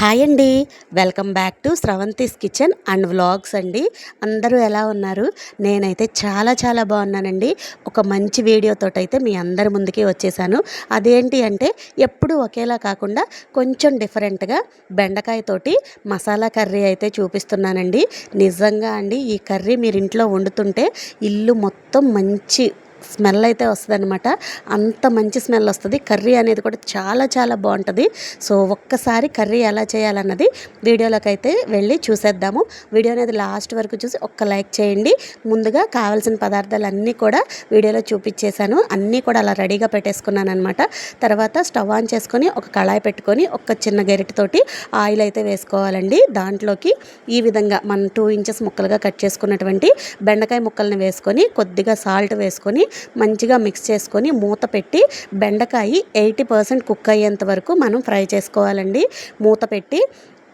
Hi అండి. Welcome back to Sravanthi's kitchen and vlogs అండి. అందరూ ఎలా ఉన్నారు? నేనైతే చాలా చాలా బాగున్నానండి. ఒక మంచి వీడియోతో అయితే మీ అందరి ముందుకే వచ్చేసాను. అదేంటి అంటే ఎప్పుడు ఒకేలా కాకుండా కొంచెం డిఫరెంట్గా బెండకాయతోటి మసాలా కర్రీ అయితే చూపిస్తున్నానండి. నిజంగా అండి ఈ కర్రీ మీరు ఇంట్లో వండుతుంటే ఇల్లు మొత్తం మంచి స్మెల్ అయితే వస్తుంది అనమాట అంత మంచి స్మెల్ వస్తుంది. కర్రీ అనేది కూడా చాలా చాలా బాగుంటుంది. సో ఒక్కసారి కర్రీ ఎలా చేయాలన్నది వీడియోలోకి అయితే వెళ్ళి చూసేద్దాము. వీడియో అనేది లాస్ట్ వరకు చూసి ఒక్క లైక్ చేయండి. ముందుగా కావాల్సిన పదార్థాలు అన్నీ కూడా వీడియోలో చూపించేశాను. అన్నీ కూడా అలా రెడీగా పెట్టేసుకున్నాను అనమాట తర్వాత స్టవ్ ఆన్ చేసుకొని ఒక కళాయి పెట్టుకొని ఒక చిన్న గెరిటితోటి ఆయిల్ అయితే వేసుకోవాలండి. దాంట్లోకి ఈ విధంగా మనం టూ ఇంచెస్ ముక్కలుగా కట్ చేసుకున్నటువంటి బెండకాయ ముక్కల్ని వేసుకొని కొద్దిగా సాల్ట్ వేసుకొని మంచిగా మిక్స్ చేసుకొని మూత పెట్టి బెండకాయ ఎయిటీ పర్సెంట్ కుక్ అయ్యేంత వరకు మనం ఫ్రై చేసుకోవాలండి. మూత పెట్టి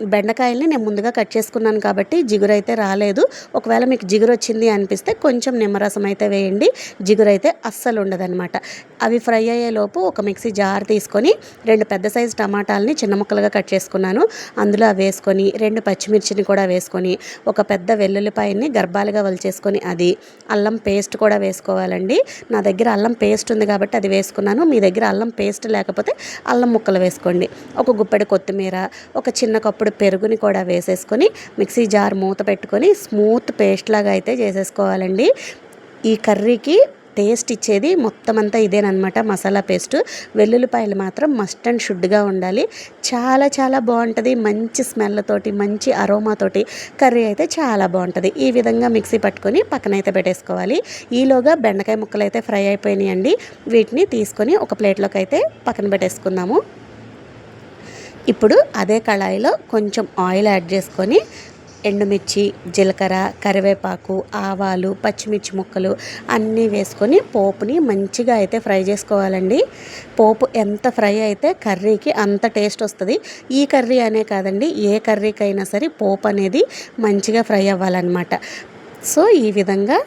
బెండకాయల్ని నేను ముందుగా కట్ చేసుకున్నాను కాబట్టి జిగురు అయితే రాలేదు. ఒకవేళ మీకు జిగురు వచ్చింది అనిపిస్తే కొంచెం నిమ్మరసం అయితే వేయండి. జిగురు అయితే అస్సలు ఉండదనమాట అవి ఫ్రై అయ్యేలోపు ఒక మిక్సీ జార్ తీసుకొని రెండు పెద్ద సైజు టమాటాలని చిన్న ముక్కలుగా కట్ చేసుకున్నాను. అందులో వేసుకొని రెండు పచ్చిమిర్చిని కూడా వేసుకొని ఒక పెద్ద వెల్లుల్లిపాయని గర్భాలుగా వలిచేసుకొని అది అల్లం పేస్ట్ కూడా వేసుకోవాలండి. నా దగ్గర అల్లం పేస్ట్ ఉంది కాబట్టి అది వేసుకున్నాను. మీ దగ్గర అల్లం పేస్ట్ లేకపోతే అల్లం ముక్కలు వేసుకోండి. ఒక గుప్పెడు కొత్తిమీర ఒక చిన్న కప్పు ఇప్పుడు పెరుగుని కూడా వేసేసుకొని మిక్సీ జార్ మూత పెట్టుకొని స్మూత్ పేస్ట్ లాగా అయితే చేసేసుకోవాలండి. ఈ కర్రీకి టేస్ట్ ఇచ్చేది మొత్తం అంతా ఇదేనమాట మసాలా పేస్ట్. వెల్లుల్లిపాయలు మాత్రం మస్ట్ అండ్ షుడ్గా ఉండాలి. చాలా చాలా బాగుంటుంది. మంచి స్మెల్ తోటి మంచి అరోమాతోటి కర్రీ అయితే చాలా బాగుంటుంది. ఈ విధంగా మిక్సీ పట్టుకొని పక్కన అయితే పెట్టేసుకోవాలి. ఈలోగా బెండకాయ ముక్కలు అయితే ఫ్రై అయిపోయినాయండి. వీటిని తీసుకొని ఒక ప్లేట్లోకి అయితే పక్కన పెట్టేసుకుందాము. ఇప్పుడు అదే కళాయిలో కొంచెం ఆయిల్ యాడ్ చేసుకొని ఎండుమిర్చి జీలకర్ర కరివేపాకు ఆవాలు పచ్చిమిర్చి ముక్కలు అన్నీ వేసుకొని పోపుని మంచిగా అయితే ఫ్రై చేసుకోవాలండి. పోపు ఎంత ఫ్రై అయితే కర్రీకి అంత టేస్ట్ వస్తుంది. ఈ కర్రీ అనే కాదండి ఏ కర్రీకైనా సరే పోపు అనేది మంచిగా ఫ్రై అవ్వాలన్నమాట. సో ఈ విధంగా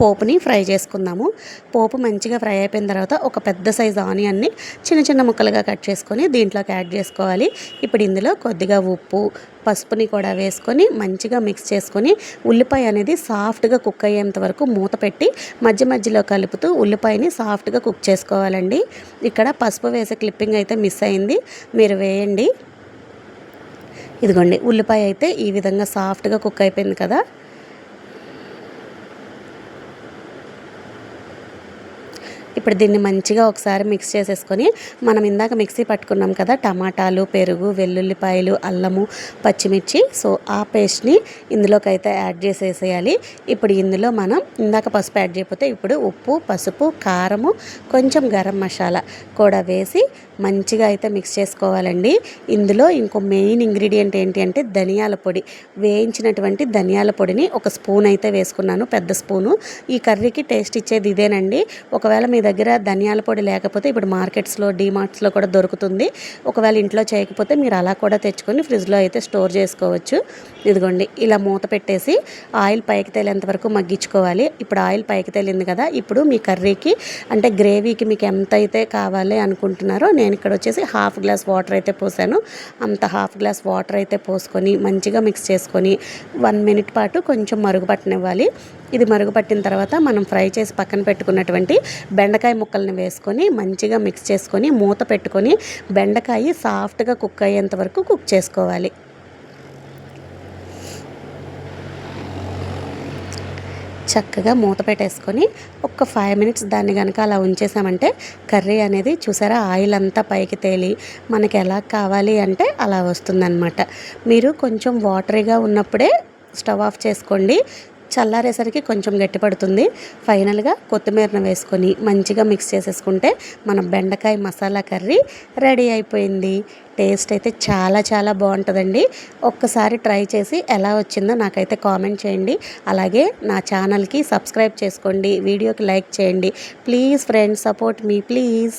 పోపుని ఫ్రై చేసుకుందాము. పోపు మంచిగా ఫ్రై అయిపోయిన తర్వాత ఒక పెద్ద సైజు ఆనియన్ని చిన్న చిన్న ముక్కలుగా కట్ చేసుకొని దీంట్లోకి యాడ్ చేసుకోవాలి. ఇప్పుడు ఇందులో కొద్దిగా ఉప్పు పసుపుని కూడా వేసుకొని మంచిగా మిక్స్ చేసుకొని ఉల్లిపాయ అనేది సాఫ్ట్గా కుక్ అయ్యేంత వరకు మూత పెట్టి మధ్య మధ్యలో కలుపుతూ ఉల్లిపాయని సాఫ్ట్గా కుక్ చేసుకోవాలండి. ఇక్కడ పసుపు వేసే క్లిప్పింగ్ అయితే మిస్ అయింది. మీరు వేయండి. ఇదిగోండి ఉల్లిపాయ అయితే ఈ విధంగా సాఫ్ట్గా కుక్ అయిపోయింది కదా. ఇప్పుడు దీన్ని మంచిగా ఒకసారి మిక్స్ చేసేసుకొని మనం ఇందాక మిక్సీ పట్టుకున్నాం కదా టమాటాలు పెరుగు వెల్లుల్లిపాయలు అల్లము పచ్చిమిర్చి. సో ఆ పేస్ట్ని ఇందులోకి అయితే యాడ్ చేసేసేయాలి. ఇప్పుడు ఇందులో మనం ఇందాక పసుపు యాడ్ చేయకపోతే ఇప్పుడు ఉప్పు పసుపు కారము కొంచెం గరం మసాలా కూడా వేసి మంచిగా అయితే మిక్స్ చేసుకోవాలండి. ఇందులో ఇంకో మెయిన్ ఇంగ్రీడియంట్ ఏంటి అంటే ధనియాల పొడి. వేయించినటువంటి ధనియాల పొడిని ఒక స్పూన్ అయితే వేసుకున్నాను పెద్ద స్పూను. ఈ కర్రీకి టేస్ట్ ఇచ్చేది ఇదేనండి. ఒకవేళ మీ దగ్గర దగ్గర ధనియాల పొడి లేకపోతే ఇప్పుడు మార్కెట్స్లో డీమార్ట్స్లో కూడా దొరుకుతుంది. ఒకవేళ ఇంట్లో చేయకపోతే మీరు అలా కూడా తెచ్చుకొని ఫ్రిడ్జ్లో అయితే స్టోర్ చేసుకోవచ్చు. ఇదిగోండి ఇలా మూత పెట్టేసి ఆయిల్ పైకి తేలేంత వరకు మగ్గించుకోవాలి. ఇప్పుడు ఆయిల్ పైకి తేలింది కదా ఇప్పుడు మీ కర్రీకి అంటే గ్రేవీకి మీకు ఎంత అయితే కావాలి అనుకుంటున్నారో నేను ఇక్కడ వచ్చేసి హాఫ్ గ్లాస్ వాటర్ అయితే పోసాను. అంత హాఫ్ గ్లాస్ వాటర్ అయితే పోసుకొని మంచిగా మిక్స్ చేసుకొని వన్ మినిట్ పాటు కొంచెం మరుగుపట్టనివ్వాలి. ఇది మరుగుపట్టిన తర్వాత మనం ఫ్రై చేసి పక్కన పెట్టుకున్నటువంటి బెండకాయ ముక్కల్ని వేసుకొని మంచిగా మిక్స్ చేసుకొని మూత పెట్టుకొని బెండకాయ సాఫ్ట్గా కుక్ అయ్యేంత వరకు కుక్ చేసుకోవాలి. చక్కగా మూత పెట్టేసుకొని ఒక ఫైవ్ మినిట్స్ దాన్ని కనుక అలా ఉంచేసామంటే కర్రీ అనేది చూసారా ఆయిల్ అంతా పైకి తేలి మనకి ఎలా కావాలి అంటే అలా వస్తుందన్నమాట. మీరు కొంచెం వాటరీగా ఉన్నప్పుడే స్టవ్ ఆఫ్ చేసుకోండి. చల్లారేసరికి కొంచెం గట్టిపడుతుంది. ఫైనల్గా కొత్తిమీరను వేసుకొని మంచిగా మిక్స్ చేసేసుకుంటే మన బెండకాయ మసాలా కర్రీ రెడీ అయిపోయింది. టేస్ట్ అయితే చాలా చాలా బాగుంటుందండి. ఒక్కసారి ట్రై చేసి ఎలా వచ్చిందో నాకైతే కామెంట్ చేయండి. అలాగే నా ఛానల్కి సబ్స్క్రైబ్ చేసుకోండి. వీడియోకి లైక్ చేయండి. ప్లీజ్ ఫ్రెండ్స్ సపోర్ట్ మీ ప్లీజ్.